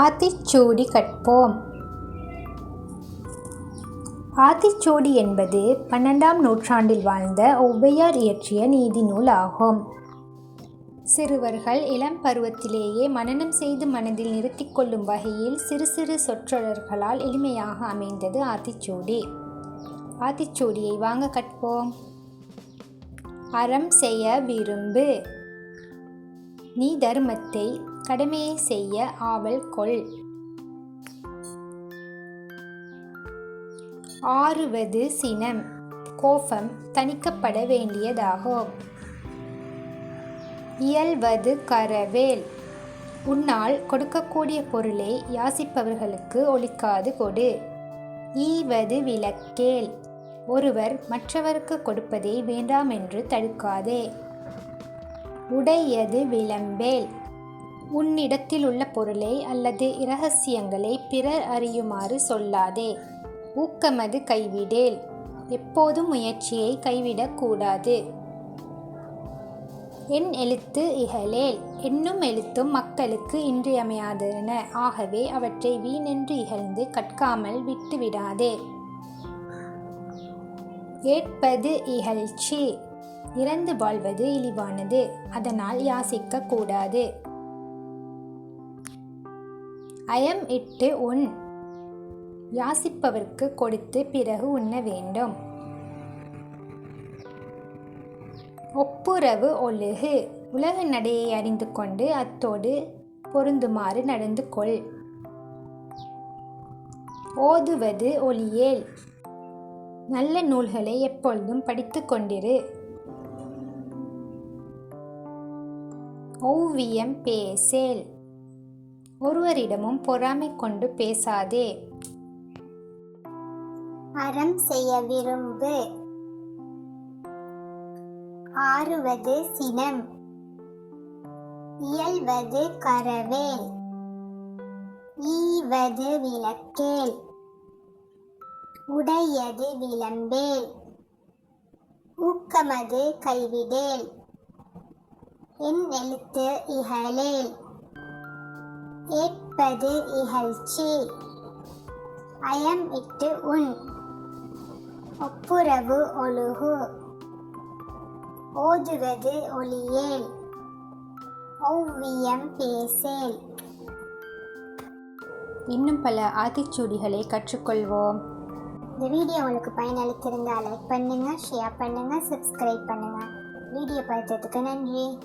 ஆத்திச்சூடி கற்போம். ஆத்திச்சூடி என்பது பன்னெண்டாம் நூற்றாண்டில் வாழ்ந்த ஒவ்வையார் இயற்றிய நீதி நூல் ஆகும். சிறுவர்கள் இளம் பருவத்திலேயே மனனம் செய்து மனதில் நிறுத்தி கொள்ளும் வகையில் சிறு சிறு சொற்றொடர்களால் எளிமையாக அமைந்தது ஆத்திச்சூடி. ஆத்திச்சூடியை வாங்க கற்போம். அறம் செய்ய விரும்பு. நீ தர்மத்தை கடமையை செய்ய ஆவல் கொள். ஆறுவது சினம். கோபம் தணிக்கப்பட வேண்டியதாகும் இயல்வது கரவேல். உன்னால் கொடுக்கக்கூடிய பொருளை யாசிப்பவர்களுக்கு ஒழிக்காது கொடு. ஈவது விளக்கேல். ஒருவர் மற்றவருக்கு கொடுப்பதை வேண்டாமென்று தடுக்காதே. உடையது விளம்பேல். உன்னிடத்தில் உள்ள பொருளை அல்லது இரகசியங்களை பிறர் அறியுமாறு சொல்லாதே. ஊக்கமது கைவிடேல். எப்போதும் முயற்சியை கைவிடக்கூடாது என் எழுத்து இகழேல். என்னும் எழுத்தும் மக்களுக்கு இன்றியமையாதன. ஆகவே அவற்றை வீணென்று இகழ்ந்து கற்காமல் விட்டுவிடாதே. ஏற்பது இகழ்ச்சி. இறந்து வாழ்வது இழிவானது அதனால் யாசிக்க கூடாது. அயம் இட்டு உண் யாசிப்பவர்க்கு கொடுத்து பிறகு உண்ண வேண்டும். ஒப்புரவு ஒழுகு. உலக நடையை அறிந்து கொண்டு அத்தோடு பொருந்துமாறு நடந்து கொள். ஓதுவது ஒளியேல் நல்ல நூல்களை எப்பொழுதும் படித்து கொண்டிரு. ஓவியம் பேசேல். ஒருவரிடமும் பொறாமை கொண்டு பேசாதே. அறம் செய்ய விரும்பு. ஆறுவது சினம். இயல்வது கரவேல். ஈவது விளக்கேல். உடையது விளம்பேல். ஊக்கமது கைவிடேல். என் எழுத்து இகழேல். ஏற்பது இகழ்ச்சி. அயம் இட்டு உன் ஒப்புரவு ஒழுகு. ஓதுவது ஒளியேல் ஒவ்வியம் பேசேல். இன்னும் பல ஆத்திச்சூடிகளை கற்றுக்கொள்வோம். இந்த வீடியோ உங்களுக்கு பயனளித்திருந்தால் லைக் பண்ணுங்க ஷேர் பண்ணுங்க சப்ஸ்கிரைப் பண்ணுங்க. வீடியோ பார்த்ததுக்கு நன்றி.